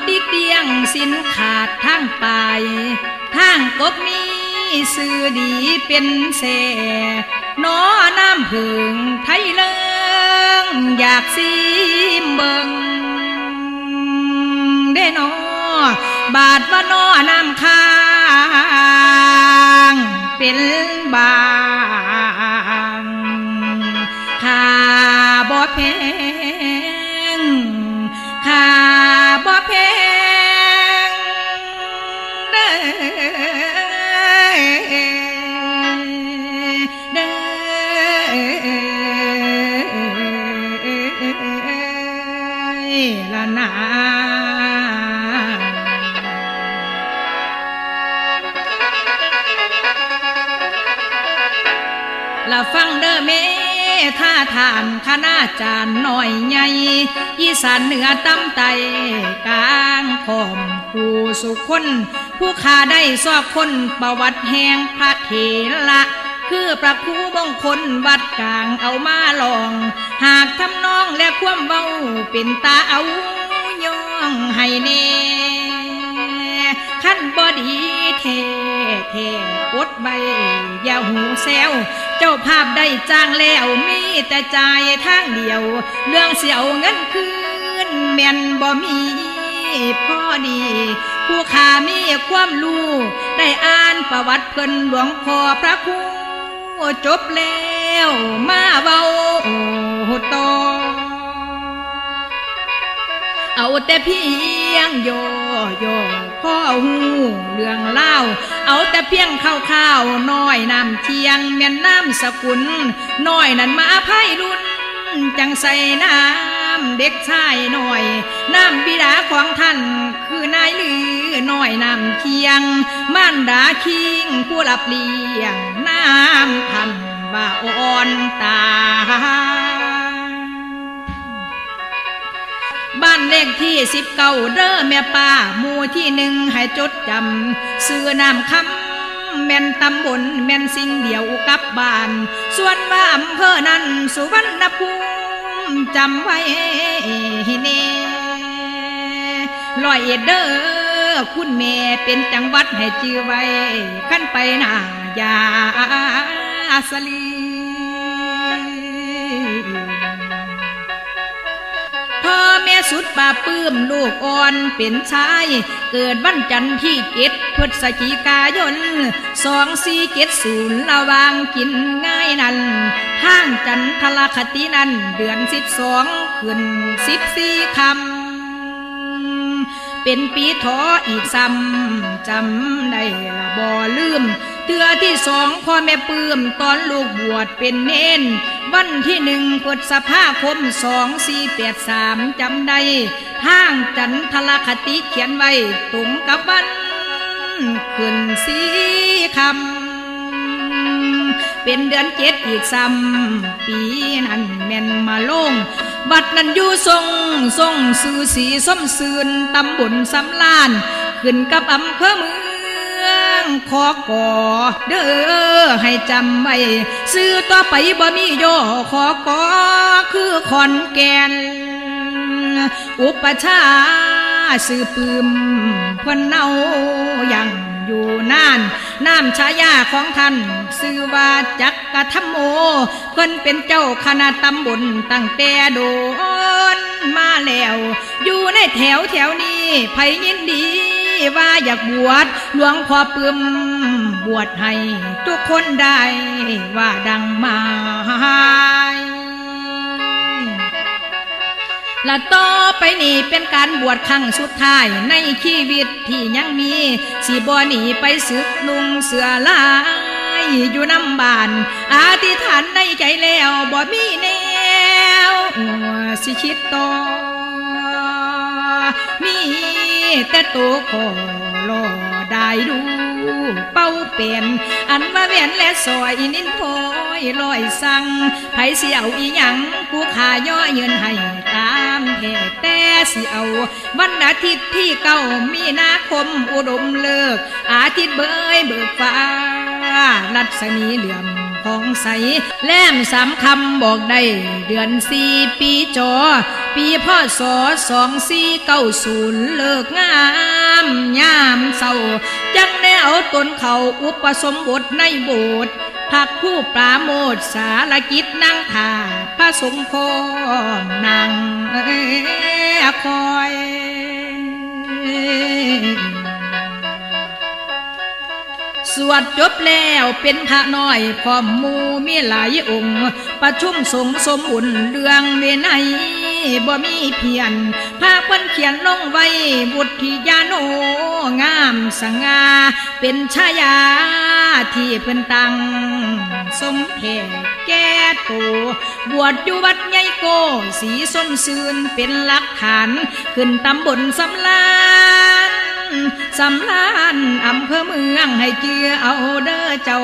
ตวงติเตียงสินขาดทางไปทางกบมีสื่อดีเป็นเสนอน้ำผึ่งไทยเลิงอยากซีมเบิงได้นอบาดว่านอน้ำค้างเป็นบา ละฟังเด้อเมท่าทานคณาจารย์หน่อยใหญ่อีสานเหนือตำไตกลางขอมผู้สุคน ผู้ขาได้ซอกคนประวัติแห่งพระเถระคือประครูบงคลวัดกลางเอามาลอง หากทำนองและความเว้าเป็นตาเอาย่องให้แน่ ขั้นบอดีเทเทกดใบอย่าหูแซวเจ้าภาพได้จ้างแล้วมีแต่จ่ายทางเดียว เรื่องเสียวเงินคืนแม่นบ่มีพ่อดี ผู้ขามีความรู้ได้อ่านประวัติเพิ่นหลวงพ่อพระครูจบแล้วมาเว้าต่อเอาแต่เพียงโยโย พ่อหูเรื่องเล่า เอาแต่เพียงข้าวข้าวน้อยน้ำเทียงเมียนน้ำสกุลน้อยนั่นมาไพ่รุ่น จังใส่น้ำเด็กชายหน่อย น้ำบิดาของท่านคือนายลือน้อยน้ำเคียงม่านดาคิงผู้รับเลี้ยงน้ำพันว่าอ่อนตา บ้านเลขที่สิบเก้าเด้อแม่ป้าหมู่ที่หนึ่งให้จดจำซื้อนามคำแม่นตำบลแม่นสิ่งเดียวกับบ้าน ส่วนว่าอำเภอนั้นสุวรรณภูมิจำไว้ให้แน่ลอยเอ็ดเด้อคุณแม่เป็นจังหวัดให้จื้อไว้ขั้นไปหน้ายาสลี สุดป่าปลื้มลูกอ่อนเป็นชาย เกิดวันจันทร์ที่เจ็ดพฤศจิกายนสองสี่เจ็ดศูนย์ระวางกินง่ายนั้นทางจันทรคตินั้นเดือนสิบสองขึ้นสิบสี่คำเป็นปีทออีกซ้ำจำได้ละบ่ลืม เตือที่สองพ่อแม่ปื้มตอนลูกบวชเป็นเน้น วันที่หนึ่งกดสภาคมสองสี่แปดสามจำได้ทางจันทรคติเขียนไว้ตรงกับวันขึ้นสีคำ เป็นเดือนเจ็ดอีกซ้ำปีนั้นแม่นมาลง บัดนั้นอยู่ทรงทรงสื่อสีส้มซืนตำบลสำลาน ขึ้นกับอำเภอเมือง ขอก่อเด้อให้จำไว้ซื้อต่อไปบ่มีย่อขอก่อคือขอนแก่นอุปชาย์สื่อปืมพนเนายังอยู่น่านน้ำชายาของท่านชื่อว่าจักกะธรรมโมเพิ่นเป็นเจ้าคณะตำบลตั้งแต่โดนมาแล้ว อยู่ในแถวแถวนี้ไผยินดี ว่าอยากบวชหลวงพ่อปึมบวชให้ทุกคนได้ว่าดังมาและต่อไปนี้เป็นการบวชครั้งสุดท้ายในชีวิตที่ยังมีสิบอหนีไปศึกนุ่งเสือลายอยู่น้ำบานอธิษฐานในใจแล้วบ่มีแนวสิคิดต่อมี แต่ตัวขอรอได้ดู เป้าเป็นอันว่าเวียนและซอยนินพอยลอยสั่งไผเสิเอาอีหยังผู้ขาย่อเยินให้ตามแห่แต่เสิเอาวันอาทิตย์ที่เก้ามีนาคมอุดมเลิก อาทิตย์เบยเบิกฟ้ารัศมีเหลื่อม ของใส แลมสามคำบอกได้ เดือนสี่ปีจอ ปีพ่อสอสองสี่เก้าศูนย์เลิกงามยามเศร้า จังได้เอาตนเขาอุปสมบทในโบสถ์พักผู้ปราโมทสารกิจนั่งท่าพระสงฆ์พร้อมนั่งคอ สวดจบแล้วเป็นพระน้อยพร้อมหมูมีหลายองค์ ประชุมสงสมบุญเรื่องเวไนบ่มีเพียนพาเพิ่นเขียนลงไว้บุตรธิยาโนงามสง่าเป็นชายาที่เพิ่นตั้งสมแท่แก่โตบวชอยู่วัดใหญ่โก สีส้มซืนเป็นหลักฐาน ขึ้นตำบลสำลา สำลานอำเภอเมืองให้เจือเอาเด้อเจ้า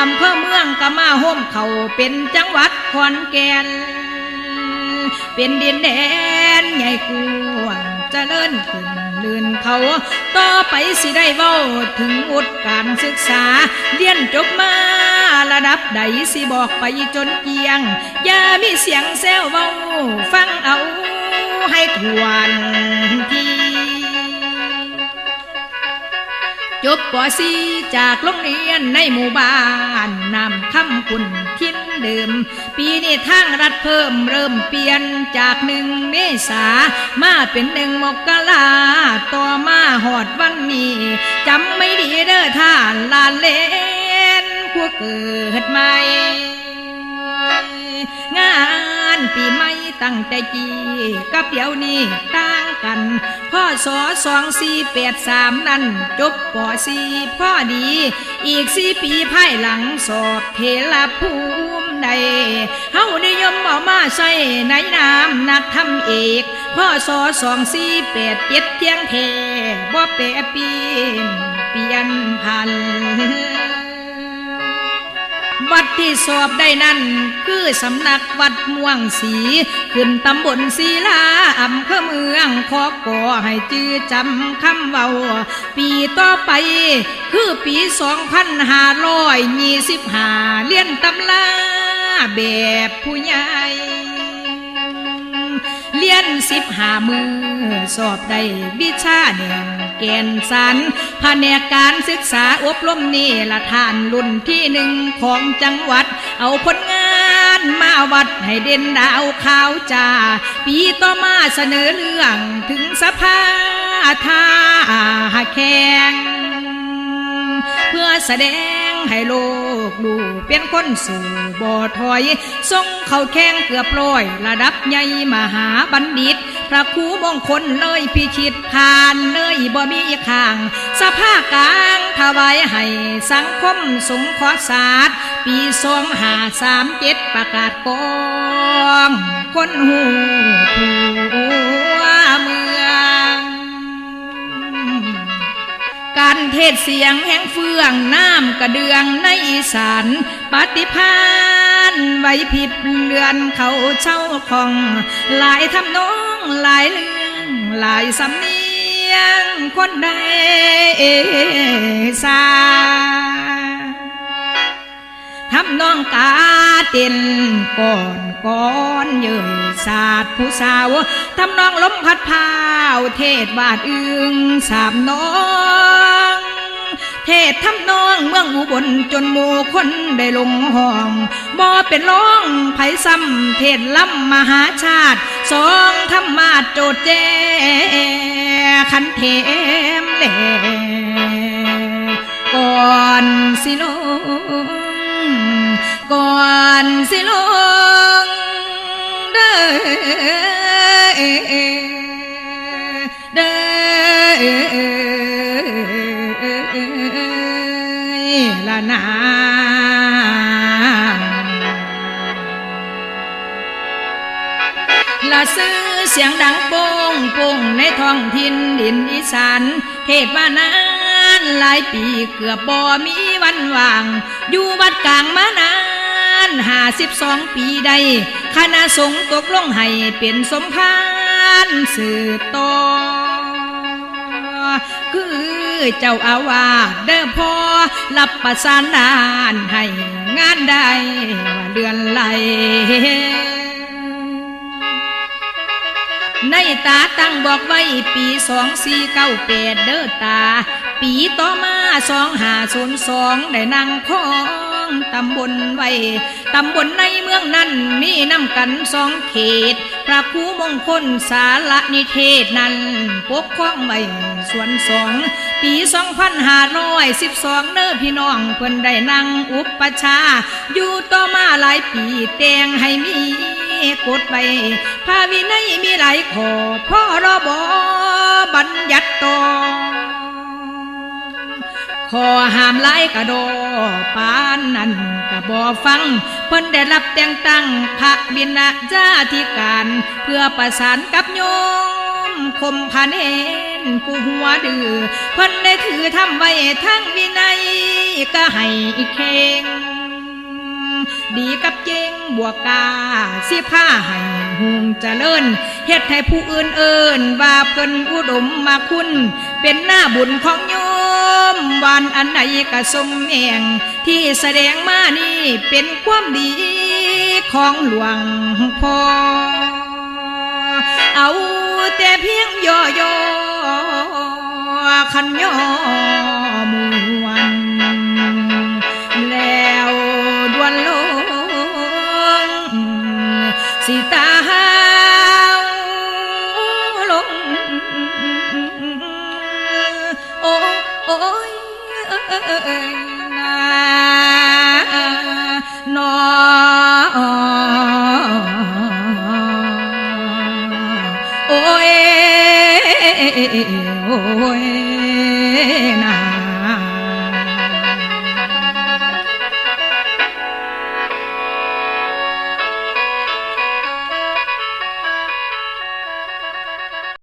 อำเภอเมืองก็มาห่มเขาเป็นจังหวัดขอนแก่นเป็นดินแดนใหญ่กว้างเจริญขึ้นเลื่อนเขาต่อไปสิได้เว้าถึงอุดการศึกษาเรียนจบมาระดับใดสิบอกไปจนเกียง อย่ามีเสียงแซวเว้าฟังเอาให้ทวนที จบปสีจากโรงเรียนในหมู่บ้านนำคำคุณทิ้นเดิม ปีนี้ทางรัฐเพิ่มเริ่มเปลี่ยนจากหนึ่งเมษามาเป็นหนึ่งมกราต่อมาหอดวันนี้จำไม่ดีเด้อท่านลานเลนผู้เกิดใหม่งานปีใหม่ตั้งแต่จีกับเดี๋ยวนี้ตา กันพ่อสอสองสี่แปดสามนั้นจบปอสี่พ่อดี อีกสี่ปีภายหลังสอบเทลภูมิใดเฮานิยมเอามาใส่ในน้ำนักทำเอกพ่อสอสองสี่แปดเจ็ดเทียงเทบ่แปรเปลี่ยนเปลี่ยนพัน วัดที่สอบได้นั่น คือสำนักวัดม่วงสี ขึ้นตำบลศีลาอำเภอเมืองขอก่อให้จื้อจำคำเว้า ปีต่อไป คือปีสองพันห้าร้อยยี่สิบห้าเลี้ยนตำลาแบบผู้ใหญ่ เรียนสิบหามือ สอบได้วิชาหนึ่งเกณฑ์สันแผนกการศึกษาอบรมนี่ละทานรุ่นที่หนึ่งของจังหวัด เอาผลงานมาวัดให้เด่นดาวขาวจ้าปีต่อมาเสนอเรื่องถึงสภาท่าแข่งเพื่อแสดง ให้โลกดูเป็นคนสู่บ่อถอยส่งเข้าแข่งเกือบร้อย ระดับใหญ่มหาบัณฑิต พระครูมงคลเลยพิชิตผ่านเลยบ่มีข้าง สภาพกลางถวายให้สังคมสงเคราะห์ศาสตร์ ปีสองหาสามเจ็ดประกาศกองคนหูผั การเทศเสียงแห่งเฟืองน้ำกระเดืองในอีสานปฏิพานไวพริบเลือนเขาเช่าของ หลายทำนองหลายเรื่องหลายสำเนียงคนใดสาทำนองกาเต้นก่อน ก่อนเย่ยศาสตร์ผู้สาวทำนองล้มพัดพาวเทศบาดอึงสามน้องเทศทำนองเมืองอุบลจนหมู่คนได้ลงห้องบ่เป็นร้องไผ่ซ้ำเทศล้ำมหาชาติสองธรรมาสโจดแจขันเทมแหลก่อนสิล ก่อนสิลงเด้อเด้อละนาละซื้อเสียงดังโป้งโป้งในท้องถิ่นดินอีสานเทศว่านานหลายปีเกือบบ่มีวันว่าง อยู่วัดกลางมานาน ห้าสิบสองปีใดคณะสงฆ์ตกลงให้เป็นสมภารสืบต่อคือเจ้าอาวาสเด้อพอรับประสานานให้งานใดว่าเดือนไหลในตาตั้งบอกไว้ปีสองสี่เก้าแปดเด้อตา ปีต่อมาสองหาศูนย์สองได้นั่งคอ ตำบลไว้ ตำบลในเมืองนั้นมีน้ำกันสองเขต พระคูมงคลสารนิเทศนั้นปกครองไว้ส่วนสองปีสองพันห้าร้อยสิบสองเน้อพี่น้องเพิ่นได้นั่งอุปชาย์อยู่ต่อมาหลายปีแต่งให้มีกฎไว้พาวินัยมีหลายข้อพ่อรบบัญญัติต่อ ขอห้ามหลายกระโดปานนั้นกะบอฟัง เพิ่นได้รับแต่งตั้งพระบิณาจาธิการ เพื่อประสานกับโยมคมพาเนนผู้หัวดื้อเพิ่นได้ถือทำไว้ทั้งวินัยก็ให้เข่งดีกับเจงบวกกาสิผ้าให้หุงเจริญเฮ็ดให้ผู้อื่นเอินว่าเพิ่นอุดมมาคุณ เป็นหน้าบุญของโยม วันอันใดกระสมแองที่แสดงมานี่เป็นความดีของหลวงพ่อ เอาแต่เพียงย่อย่อขันย่อมัว